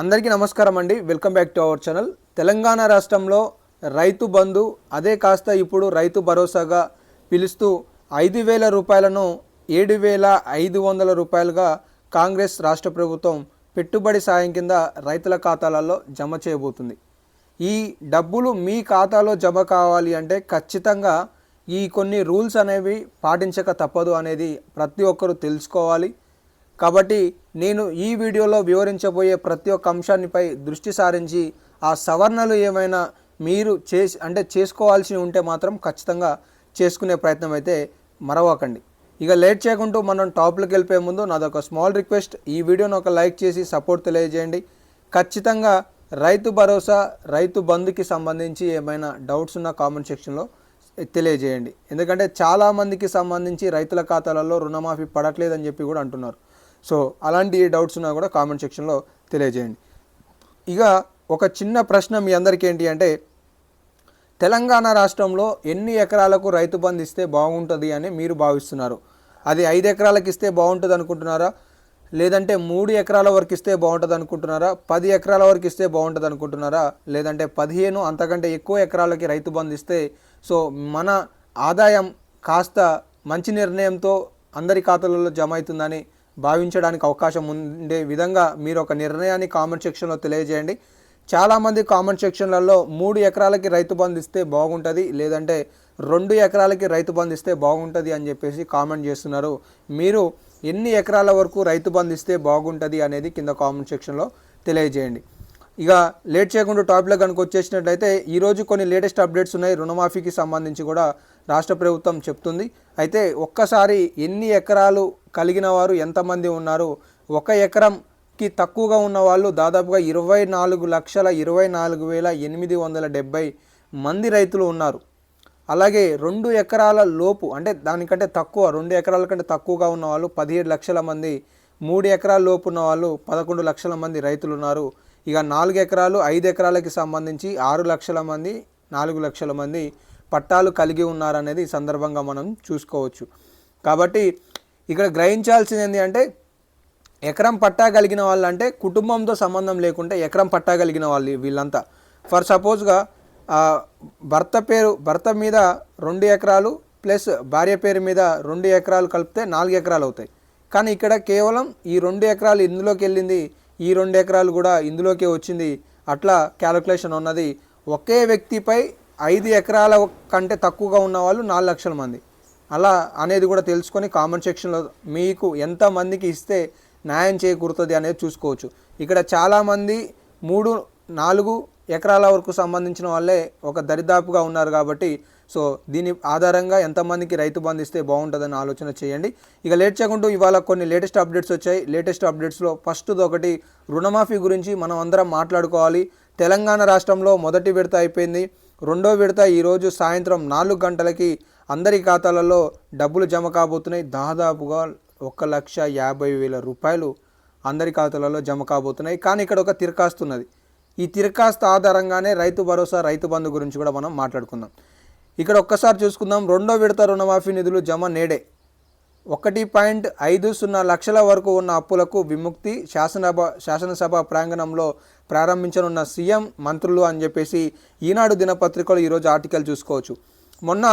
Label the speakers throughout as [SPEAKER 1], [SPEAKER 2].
[SPEAKER 1] అందరికీ నమస్కారం అండి. Welcome back to our channel Telangana రాష్ట్రంలో రైతు బంధు అదే కాస్త ఇప్పుడు రైతు భరోసాగా పిలుస్తూ ఐదు వేల రూపాయలను ఏడు వేల ఐదు వందల రూపాయలుగా కాంగ్రెస్ రాష్ట్ర ప్రభుత్వం పెట్టుబడి సాయం కింద రైతుల ఖాతాలలో జమ చేయబోతుంది. ఈ డబ్బులు మీ ఖాతాలో జమ కావాలి అంటే ఖచ్చితంగా ఈ కొన్ని రూల్స్ అనేవి పాటించక తప్పదు అనేది ప్రతి ఒక్కరూ తెలుసుకోవాలి. కాబట్టి నేను ఈ వీడియోలో వివరించబోయే ప్రతి ఒక్క అంశాన్నిపై దృష్టి సారించి ఆ సవరణలు ఏమైనా మీరు చేసి అంటే చేసుకోవాల్సి ఉంటే మాత్రం ఖచ్చితంగా చేసుకునే ప్రయత్నం అయితే మరవకండి. ఇక లేట్ చేయకుంటూ మనం టాప్లోకి వెళ్ళిపోయే ముందు నాదొక స్మాల్ రిక్వెస్ట్. ఈ వీడియోను ఒక లైక్ చేసి సపోర్ట్ తెలియజేయండి. ఖచ్చితంగా రైతు భరోసా రైతు బంధుకి సంబంధించి ఏమైనా డౌట్స్ ఉన్న కామెంట్ సెక్షన్లో తెలియజేయండి. ఎందుకంటే చాలామందికి సంబంధించి రైతుల ఖాతాలలో రుణమాఫీ పడట్లేదని చెప్పి కూడా అంటున్నారు. సో అలాంటి డౌట్స్ ఉన్నా కూడా కామెంట్ సెక్షన్లో తెలియజేయండి. ఇక ఒక చిన్న ప్రశ్న మీ అందరికీ ఏంటి అంటే తెలంగాణ రాష్ట్రంలో ఎన్ని ఎకరాలకు రైతు బంధు ఇస్తే బాగుంటుంది అని మీరు భావిస్తున్నారు? అది ఐదు ఎకరాలకు ఇస్తే బాగుంటుంది అనుకుంటున్నారా? లేదంటే మూడు ఎకరాల వరకు ఇస్తే బాగుంటుంది అనుకుంటున్నారా? పది ఎకరాల వరకు ఇస్తే బాగుంటుంది అనుకుంటున్నారా? లేదంటే పదిహేను అంతకంటే ఎక్కువ ఎకరాలకి రైతు బంధు ఇస్తే సో మన ఆదాయం కాస్త మంచి నిర్ణయంతో అందరి ఖాతాలలో జమ అవుతుందని భావించడానికి అవకాశం ఉండే విధంగా మీరు ఒక నిర్ణయాన్ని కామెంట్ సెక్షన్లో తెలియజేయండి. చాలామంది కామెంట్ సెక్షన్లలో మూడు ఎకరాలకి రైతు బంధు ఇస్తే బాగుంటుంది లేదంటే రెండు ఎకరాలకి రైతు బంధు ఇస్తే బాగుంటుంది అని చెప్పేసి కామెంట్ చేస్తున్నారు. మీరు ఎన్ని ఎకరాల వరకు రైతు బంధు ఇస్తే బాగుంటుంది అనేది కింద కామెంట్ సెక్షన్లో తెలియజేయండి. ఇక లేట్ చేయకుండా టాపిక్లో కనుక వచ్చేసినట్లయితే ఈరోజు కొన్ని లేటెస్ట్ అప్డేట్స్ ఉన్నాయి. రుణమాఫీకి సంబంధించి కూడా రాష్ట్ర ప్రభుత్వం చెప్తుంది. అయితే ఒక్కసారి ఎన్ని ఎకరాలు కలిగిన వారు ఎంతమంది ఉన్నారు? ఒక ఎకరంకి తక్కువగా ఉన్న వాళ్ళు దాదాపుగా ఇరవై నాలుగు లక్షల ఇరవై నాలుగు వేల ఎనిమిది వందల డెబ్బై మంది రైతులు ఉన్నారు. అలాగే రెండు ఎకరాల లోపు అంటే దానికంటే తక్కువ రెండు ఎకరాల కంటే తక్కువగా ఉన్న వాళ్ళు పదిహేడు లక్షల మంది మూడు ఎకరాల లోపు ఉన్న వాళ్ళు పదకొండు లక్షల మంది రైతులు ఉన్నారు. ఇక నాలుగు ఎకరాలు ఐదు ఎకరాలకి సంబంధించి ఆరు లక్షల మంది నాలుగు లక్షల మంది పట్టాలు కలిగి ఉన్నారనేది ఈ సందర్భంగా మనం చూసుకోవచ్చు. కాబట్టి ఇక్కడ గ్రహించాల్సింది ఏంటి అంటే ఎకరం పట్టా కలిగిన వాళ్ళు అంటే కుటుంబంతో సంబంధం లేకుంటే ఎకరం పట్టా కలిగిన వాళ్ళు వీళ్ళంతా. ఫర్ సపోజ్గా భర్త పేరు భర్త మీద రెండు ఎకరాలు ప్లస్ భార్య పేరు మీద రెండు ఎకరాలు కలిపితే నాలుగు ఎకరాలు అవుతాయి. కానీ ఇక్కడ కేవలం ఈ రెండు ఎకరాలు ఇందులోకి వెళ్ళింది ఈ రెండు ఎకరాలు కూడా ఇందులోకే వచ్చింది అట్లా క్యాలిక్యులేషన్ ఉన్నది. ఒకే వ్యక్తిపై ఐదు ఎకరాల కంటే తక్కువగా ఉన్న వాళ్ళు నాలుగు లక్షల మంది. అలా అనేది కూడా తెలుసుకొని కామెంట్ సెక్షన్లో మీకు ఎంతమందికి ఇస్తే న్యాయం చేకూరుతుంది అనేది చూసుకోవచ్చు. ఇక్కడ చాలామంది మూడు నాలుగు ఎకరాల వరకు సంబంధించిన వాళ్ళే ఒక దరిదాపుగా ఉన్నారు కాబట్టి సో దీని ఆధారంగా ఎంతమందికి రైతు బంధు ఇస్తే బాగుంటుందని ఆలోచన చేయండి. ఇక లేట్ చేయకుండా ఇవాళ కొన్ని లేటెస్ట్ అప్డేట్స్ వచ్చాయి. లేటెస్ట్ అప్డేట్స్లో ఫస్ట్ది ఒకటి రుణమాఫీ గురించి మనం అందరం మాట్లాడుకోవాలి. తెలంగాణ రాష్ట్రంలో మొదటి విడత అయిపోయింది. రెండో విడత ఈరోజు సాయంత్రం నాలుగు గంటలకి అందరి ఖాతాలలో డబ్బులు జమ కాబోతున్నాయి. దాదాపుగా ఒక లక్ష యాభై వేల రూపాయలు అందరి ఖాతాలలో జమ కాబోతున్నాయి. కానీ ఇక్కడ ఒక తిరకాస్తున్నది ఈ తిరకాస్తు ఆధారంగానే రైతు భరోసా రైతు బంధు గురించి కూడా మనం మాట్లాడుకుందాం. ఇక్కడ ఒక్కసారి చూసుకుందాం. రెండో విడత రుణమాఫీ నిధులు జమ నేడే. ఒకటి పాయింట్ ఐదు సున్నా లక్షల వరకు ఉన్న అప్పులకు విముక్తి శాసనసభ శాసనసభ ప్రాంగణంలో ప్రారంభించనున్న సీఎం మంత్రులు అని చెప్పేసి ఈనాడు దినపత్రికలో ఈరోజు ఆర్టికల్ చూసుకోవచ్చు. మొన్న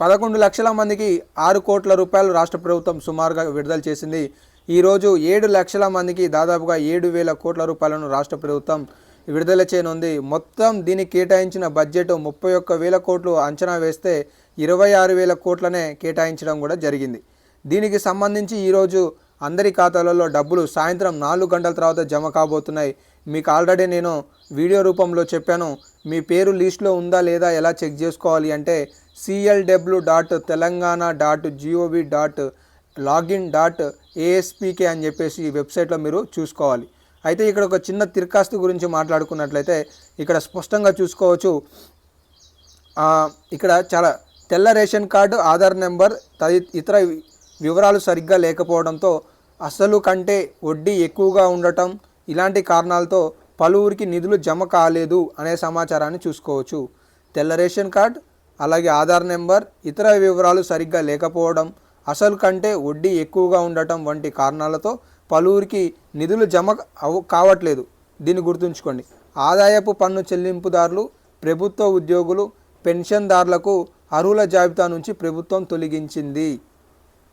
[SPEAKER 1] పదకొండు లక్షల మందికి ఆరు కోట్ల రూపాయలు రాష్ట్ర ప్రభుత్వం సుమారుగా విడుదల చేసింది. ఈరోజు ఏడు లక్షల మందికి దాదాపుగా ఏడు వేల కోట్ల రూపాయలను రాష్ట్ర ప్రభుత్వం విడుదల చేయనుంది. మొత్తం దీనికి కేటాయించిన బడ్జెట్ ముప్పై ఒక్క వేల కోట్లు అంచనా వేస్తే ఇరవై ఆరు వేల కోట్లనే కేటాయించడం కూడా జరిగింది. దీనికి సంబంధించి ఈరోజు అందరి ఖాతాలలో డబ్బులు సాయంత్రం నాలుగు గంటల తర్వాత జమ కాబోతున్నాయి. మీకు ఆల్రెడీ నేను వీడియో రూపంలో చెప్పాను. మీ పేరు లిస్ట్లో ఉందా లేదా ఎలా చెక్ చేసుకోవాలి అంటే CLW dot Telangana dot GOV dot login dot aspx అని చెప్పేసి ఈ వెబ్సైట్లో మీరు చూసుకోవాలి. అయితే ఇక్కడ ఒక చిన్న తిరకాస్తు గురించి మాట్లాడుకున్నట్లయితే ఇక్కడ స్పష్టంగా చూసుకోవచ్చు. ఇక్కడ చాలా తెల్ల రేషన్ కార్డు ఆధార్ నెంబర్ తది ఇతర వివరాలు సరిగ్గా లేకపోవడంతో అసలు కంటే వడ్డీ ఎక్కువగా ఉండటం ఇలాంటి కారణాలతో పలువురికి నిధులు జమ కాలేదు అనే సమాచారాన్ని చూసుకోవచ్చు. తెల్ల రేషన్ కార్డ్ అలాగే ఆధార్ నెంబర్ ఇతర వివరాలు సరిగ్గా లేకపోవడం అసలు కంటే వడ్డీ ఎక్కువగా ఉండటం వంటి కారణాలతో పలువురికి నిధులు జమ అవ కావట్లేదు. దీన్ని గుర్తుంచుకోండి. ఆదాయపు పన్ను చెల్లింపుదారులు ప్రభుత్వ ఉద్యోగులు పెన్షన్దారులకు అర్హుల జాబితా నుంచి ప్రభుత్వం తొలగించింది.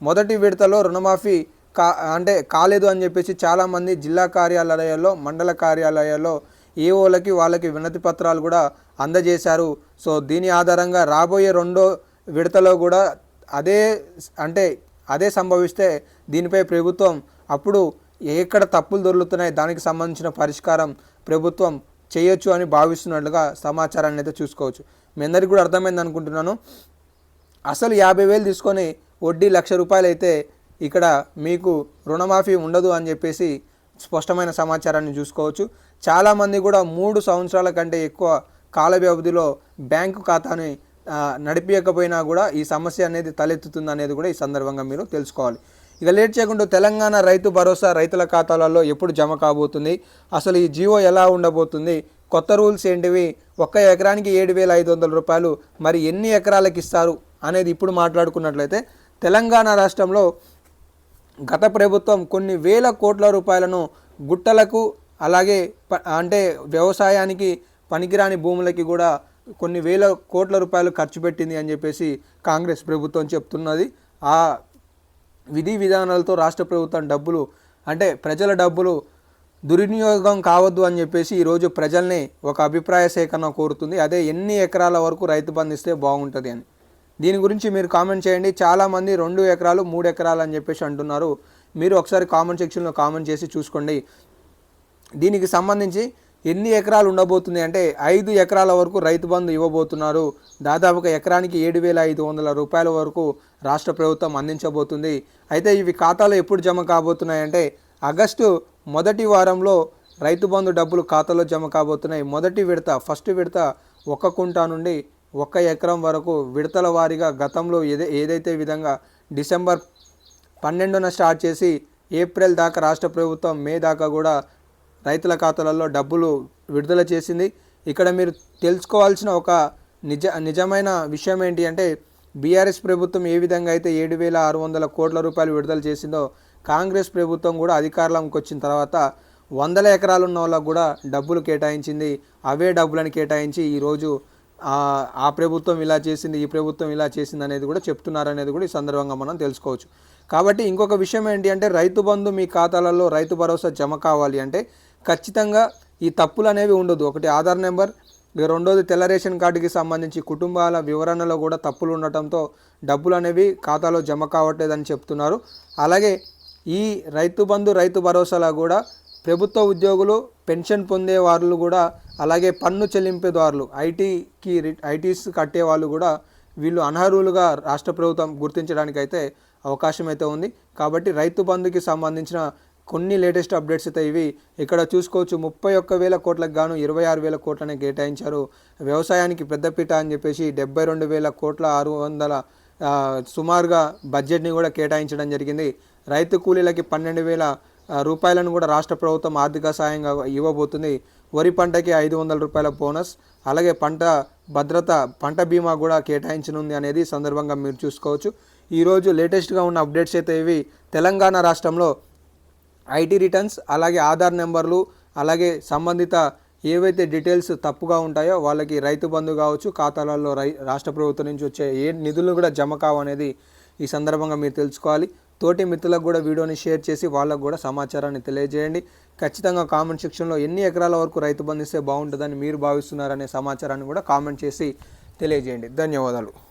[SPEAKER 1] మొదటి విడతలో రుణమాఫీ కా అంటే కాలేదు అని చెప్పేసి చాలామంది జిల్లా కార్యాలయాల్లో మండల కార్యాలయాల్లో ఏఓలకి వాళ్ళకి వినతి పత్రాలు కూడా అందజేశారు. సో దీని ఆధారంగా రాబోయే రెండో విడతలో కూడా అదే అంటే అదే సంభవిస్తే దీనిపై ప్రభుత్వం అప్పుడు ఎక్కడ తప్పులు దొరుకుతున్నాయి దానికి సంబంధించిన పరిష్కారం ప్రభుత్వం చేయొచ్చు అని భావిస్తున్నట్లుగా సమాచారాన్ని అయితే చూసుకోవచ్చు. మీ అందరికీ కూడా అర్థమైంది అనుకుంటున్నాను. అసలు యాభై వేలు తీసుకొని వడ్డీ లక్ష రూపాయలు అయితే ఇక్కడ మీకు రుణమాఫీ ఉండదు అని చెప్పేసి స్పష్టమైన సమాచారాన్ని చూసుకోవచ్చు. చాలామంది కూడా మూడు సంవత్సరాల కంటే ఎక్కువ కాల వ్యవధిలో బ్యాంకు ఖాతాని నడిపించకపోయినా కూడా ఈ సమస్య అనేది తలెత్తుతుంది అనేది కూడా ఈ సందర్భంగా మీరు తెలుసుకోవాలి. ఇక లేట్ చేయకుండా తెలంగాణ రైతు భరోసా రైతుల ఖాతాలలో ఎప్పుడు జమ కాబోతుంది? అసలు ఈ జీవో ఎలా ఉండబోతుంది? కొత్త రూల్స్ ఏంటివి? ఒక్క ఎకరానికి ఏడు వేల ఐదు వందల రూపాయలు మరి ఎన్ని ఎకరాలకు ఇస్తారు అనేది ఇప్పుడు మాట్లాడుకున్నట్లయితే తెలంగాణ రాష్ట్రంలో గత ప్రభుత్వం కొన్ని వేల కోట్ల రూపాయలను గుట్టలకు అలాగే ప- అంటే వ్యవసాయానికి పనికిరాని భూములకి కూడా కొన్ని వేల కోట్ల రూపాయలు ఖర్చు పెట్టింది అని చెప్పేసి కాంగ్రెస్ ప్రభుత్వం చెప్తున్నది. ఆ విధి విధానాలతో రాష్ట్ర ప్రభుత్వం డబ్బులు అంటే ప్రజల డబ్బులు దుర్వినియోగం కావద్దు అని చెప్పేసి ఈరోజు ప్రజల్ని ఒక అభిప్రాయ సేకరణ కోరుతుంది. అదే ఎన్ని ఎకరాల వరకు రైతు బంధిస్తే బాగుంటుంది అని. దీని గురించి మీరు కామెంట్ చేయండి. చాలామంది రెండు ఎకరాలు మూడు ఎకరాలు అని చెప్పేసి అంటున్నారు. మీరు ఒకసారి కామెంట్ సెక్షన్లో కామెంట్ చేసి చూసుకోండి. దీనికి సంబంధించి ఎన్ని ఎకరాలు ఉండబోతుంది అంటే ఐదు ఎకరాల వరకు రైతు బంధు ఇవ్వబోతున్నారు. దాదాపుగా ఎకరానికి ఏడు వేల ఐదు వందల రూపాయల వరకు రాష్ట్ర ప్రభుత్వం అందించబోతుంది. అయితే ఇవి ఖాతాలో ఎప్పుడు జమ కాబోతున్నాయంటే ఆగస్టు మొదటి వారంలో రైతు బంధు డబ్బులు ఖాతాలో జమ కాబోతున్నాయి. మొదటి విడత ఫస్ట్ విడత ఒక్క కుంటా నుండి ఒక్క ఎకరం వరకు విడతల వారీగా గతంలో ఏదే ఏదైతే విధంగా డిసెంబర్ పన్నెండున స్టార్ట్ చేసి ఏప్రిల్ దాకా రాష్ట్ర ప్రభుత్వం మే దాకా కూడా రైతుల ఖాతాలలో డబ్బులు విడుదల చేసింది. ఇక్కడ మీరు తెలుసుకోవాల్సిన ఒక నిజ నిజమైన విషయం ఏంటి అంటే బీఆర్ఎస్ ప్రభుత్వం ఏ విధంగా అయితే ఏడు వేల ఆరు వందల కోట్ల రూపాయలు విడుదల చేసిందో కాంగ్రెస్ ప్రభుత్వం కూడా అధికారంలోకి వచ్చిన తర్వాత వందల ఎకరాలు ఉన్న వాళ్ళకు కూడా డబ్బులు కేటాయించింది. అవే డబ్బులను కేటాయించి ఈరోజు ఆ ప్రభుత్వం ఇలా చేసింది ఈ ప్రభుత్వం ఇలా చేసింది అనేది కూడా చెప్తున్నారు అనేది కూడా ఈ సందర్భంగా మనం తెలుసుకోవచ్చు. కాబట్టి ఇంకొక విషయం ఏంటి అంటే రైతు బంధు మీ ఖాతాలలో రైతు భరోసా జమ కావాలి అంటే ఖచ్చితంగా ఈ తప్పులు అనేవి ఉండదు. ఒకటి ఆధార్ నెంబర్ రెండోది తెల్ల రేషన్ కార్డుకి సంబంధించి కుటుంబాల వివరణలో కూడా తప్పులు ఉండటంతో డబ్బులు అనేవి ఖాతాలో జమ కావట్లేదని చెప్తున్నారు. అలాగే ఈ రైతు బంధు రైతు భరోసాలో కూడా ప్రభుత్వ ఉద్యోగులు పెన్షన్ పొందే వాళ్ళు కూడా అలాగే పన్ను చెల్లింపేదారులు ఐటీకి ఐటీస్ కట్టే వాళ్ళు కూడా వీళ్ళు అనర్హులుగా రాష్ట్ర ప్రభుత్వం గుర్తించడానికి అయితే అవకాశం అయితే ఉంది. కాబట్టి రైతు బంధుకి సంబంధించిన కొన్ని లేటెస్ట్ అప్డేట్స్ అయితే ఇవి. ఇక్కడ చూసుకోవచ్చు ముప్పై ఒక్క వేల కోట్లకు గాను ఇరవై ఆరు వేల కోట్లని కేటాయించారు. వ్యవసాయానికి పెద్దపీట అని చెప్పేసి డెబ్బై రెండు వేల కోట్ల ఆరు వందల సుమారుగా బడ్జెట్ని కూడా కేటాయించడం జరిగింది. రైతు కూలీలకి పన్నెండు వేల రూపాయలను కూడా రాష్ట్ర ప్రభుత్వం ఆర్థిక సాయంగా ఇవ్వబోతుంది. వరి పంటకి ఐదు వందల రూపాయల బోనస్ అలాగే పంట భద్రత పంట బీమా కూడా కేటాయించనుంది అనేది సందర్భంగా మీరు చూసుకోవచ్చు. ఈరోజు లేటెస్ట్గా ఉన్న అప్డేట్స్ అయితే ఇవి. తెలంగాణ రాష్ట్రంలో ఐటీ రిటర్న్స్ అలాగే ఆధార్ నెంబర్లు అలాగే సంబంధిత ఏవైతే డీటెయిల్స్ తప్పుగా ఉంటాయో వాళ్ళకి రైతు బంధు కావచ్చు ఖాతాలలో రై రాష్ట్ర ప్రభుత్వం నుంచి వచ్చే ఏ నిధులు కూడా జమ కావు అనేది ఈ సందర్భంగా మీరు తెలుసుకోవాలి. తోటి మిత్రులకు కూడా వీడియోని షేర్ చేసి వాళ్ళకు కూడా సమాచారాన్ని తెలియజేయండి. ఖచ్చితంగా కామెంట్ సెక్షన్లో ఎన్ని ఎకరాల వరకు రైతు బంధిస్తే బాగుంటుందని మీరు భావిస్తున్నారనే సమాచారాన్ని కూడా కామెంట్ చేసి తెలియజేయండి. ధన్యవాదాలు.